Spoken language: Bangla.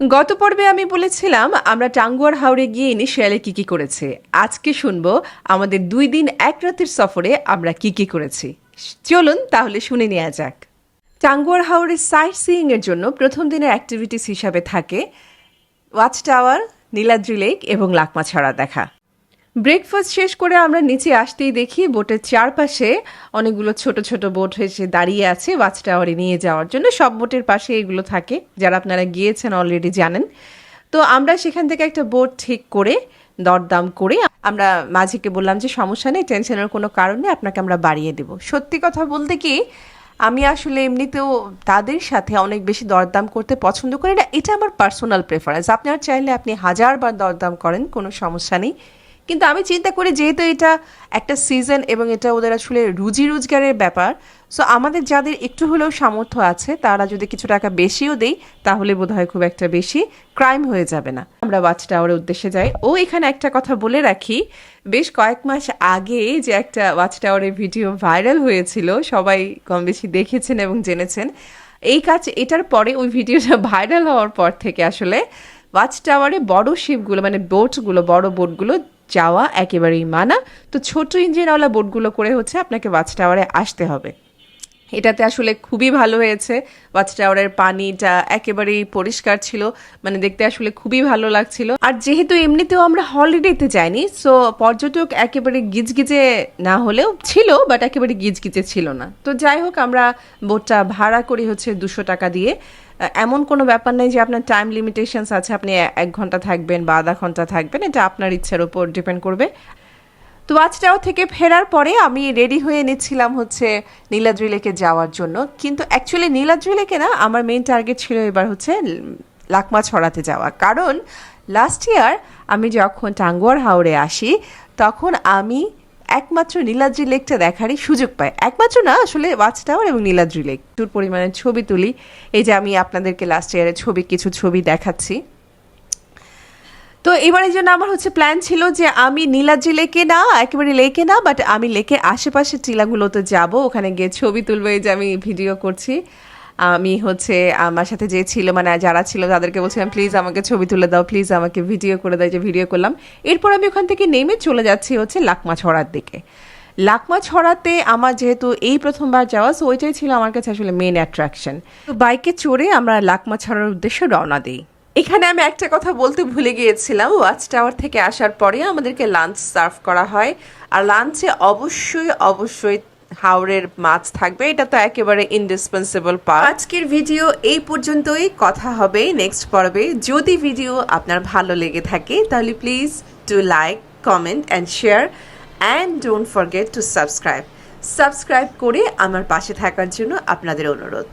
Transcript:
গত পর্বে আমি বলেছিলাম আমরা টাঙ্গুয়ার হাওড়ে গিয়ে ইনিশিয়ালে কী কী করেছে। আজকে শুনব আমাদের দুই দিন এক রাতের সফরে আমরা কী কী করেছি। চলুন তাহলে শুনে নেওয়া যাক। টাঙ্গুয়ার হাওড়ে সাইট সিইং এর জন্য প্রথম দিনের অ্যাক্টিভিটিস হিসাবে থাকে ওয়াচ টাওয়ার নীলাদ্রি লেক এবং লাকমাছড়া দেখা। ব্রেকফাস্ট শেষ করে আমরা নিচে আসতেই দেখি বোটের চারপাশে অনেকগুলো ছোট ছোট বোট হয়েছে, দাঁড়িয়ে আছে ওয়াচ টাওয়ারে নিয়ে যাওয়ার জন্য। সব বোটের পাশে এগুলো থাকে, যারা আপনারা গিয়েছেন অলরেডি জানেন। তো আমরা সেখান থেকে একটা বোট ঠিক করে, দরদাম করে, আমরা মাঝিকে বললাম যে, সমস্যা নেই, টেনশনের কোনো কারণে আপনাকে আমরা বাড়িয়ে দেব। সত্যি কথা বলতে কি, আমি আসলে এমনিতেও তাদের সাথে অনেক বেশি দরদাম করতে পছন্দ করি না। এটা আমার পার্সোনাল প্রেফারেন্স আপনার চাইলে আপনি হাজারবার দরদাম করেন, কোনো সমস্যা নেই। কিন্তু আমি চিন্তা করি যেহেতু এটা একটা সিজন এবং এটা ওদের আসলে রুজি রোজগারের ব্যাপার সো আমাদের যাদের একটু হলেও সামর্থ্য আছে, তারা যদি কিছু টাকা বেশিও দেই, তাহলে বোধহয় খুব একটা বেশি ক্রাইম হয়ে যাবে না। আমরা ওয়াচ টাওয়ারের উদ্দেশ্যে যাই। ও এখানে একটা কথা বলে রাখি, বেশ কয়েক মাস আগে যে একটা ওয়াচ টাওয়ারের ভিডিও ভাইরাল হয়েছিল, সবাই কম বেশি দেখেছেন এবং জেনেছেন। এই কাজ এটার পরে ওই ভিডিওটা ভাইরাল হওয়ার পর থেকে আসলে ওয়াচ টাওয়ারে বড় শিপগুলো মানে বোটগুলো বড় বোটগুলো যাওয়া একেবারেই মানা। তো ছোট ইঞ্জিনওয়ালা বোটগুলো করে হচ্ছে আপনাকে ওয়াচ টাওয়ারে আসতে হবে। এটাতে আসলে খুবই ভালো হয়েছে। ওয়াচ টাওয়ারের পানিটা একেবারেই পরিষ্কার ছিল। মানে দেখতে আসলে খুবই ভালো লাগছিল। আর যেহেতু এমনিতেও আমরা হলিডেতে যাইনি সো পর্যটক একেবারে গিজগিজে না হলেও ছিল বাট একেবারে গিজগিজে ছিল না। তো যাই হোক, আমরা বোটটা ভাড়া করি হচ্ছে দুশো টাকা দিয়ে। এমন কোনো ব্যাপার নেই যে আপনার টাইম লিমিটেশনস আছে, আপনি এক ঘণ্টা থাকবেন বা আধা ঘণ্টা থাকবেন, এটা আপনার ইচ্ছার উপর ডিপেন্ড করবে। তো টাওয়ার থেকে ফেরার পরে আমি রেডি হয়ে নিচ্ছিলাম হচ্ছে নীলাদ্রি লেকে যাওয়ার জন্য। কিন্তু অ্যাকচুয়ালি নীলাদ্রি লেকে না, আমার মেন টার্গেট ছিল এবার হচ্ছে লাকমা ছড়াতে যাওয়া। কারণ লাস্ট ইয়ার আমি যখন টাঙ্গুয়ার হাওড়ে আসি, তখন আমি একমাত্র নীলাদ্রি লেকটা দেখারই সুযোগ পাই। একমাত্র না, আসলে ওয়াচ টাওয়ার এবং নীলাদ্রি লেক। প্রচুর পরিমাণে ছবি তুলি। এই যে আমি আপনাদেরকে লাস্ট ইয়ারের ছবি, কিছু ছবি দেখাচ্ছি। তো এবারের জন্য আমার হচ্ছে প্ল্যান ছিল যে আমি নীলাদ্রি লেকে না, একেবারে লেকে না বাট আমি লেকে আশেপাশে টিলাগুলোতে যাব। ওখানে গিয়ে ছবি তুলবো, এই যে আমি ভিডিও করছি। আমি হচ্ছে আমার সাথে যে ছিল মানে যারা ছিল তাদেরকে বলছিলাম প্লিজ আমাকে ছবি তুলে দাও প্লিজ আমাকে ভিডিও করে দাও যে ভিডিও করলাম। এরপর আমি ওখান থেকে নেমে চলে যাচ্ছি হচ্ছে লাকমা ছড়ার দিকে। লাকমা ছড়াতে আমার যেহেতু এই প্রথমবার যাওয়া সো ওইটাই ছিল আমার কাছে আসলে মেন অ্যাট্রাকশন তো বাইকে চড়ে আমরা লাকমা ছড়ার উদ্দেশ্যে রওনা দিই। এখানে আমি একটা কথা বলতে ভুলে গিয়েছিলাম। ওয়াচ টাওয়ার থেকে আসার পরে আমাদেরকে লাঞ্চ সার্ভ করা হয়। আর লাঞ্চে অবশ্যই অবশ্যই হাওড়ের মাছ থাকবে। এটা তো একেবারে ইন্ডিসপেন্সিবল পার্ট আজকের ভিডিও এই পর্যন্তই। কথা হবে নেক্সট পর্বে। যদি ভিডিও আপনার ভালো লেগে থাকে, তাহলে please to like comment and share and don't forget to subscribe subscribe করে আমার পাশে থাকার জন্য আপনাদের অনুরোধ।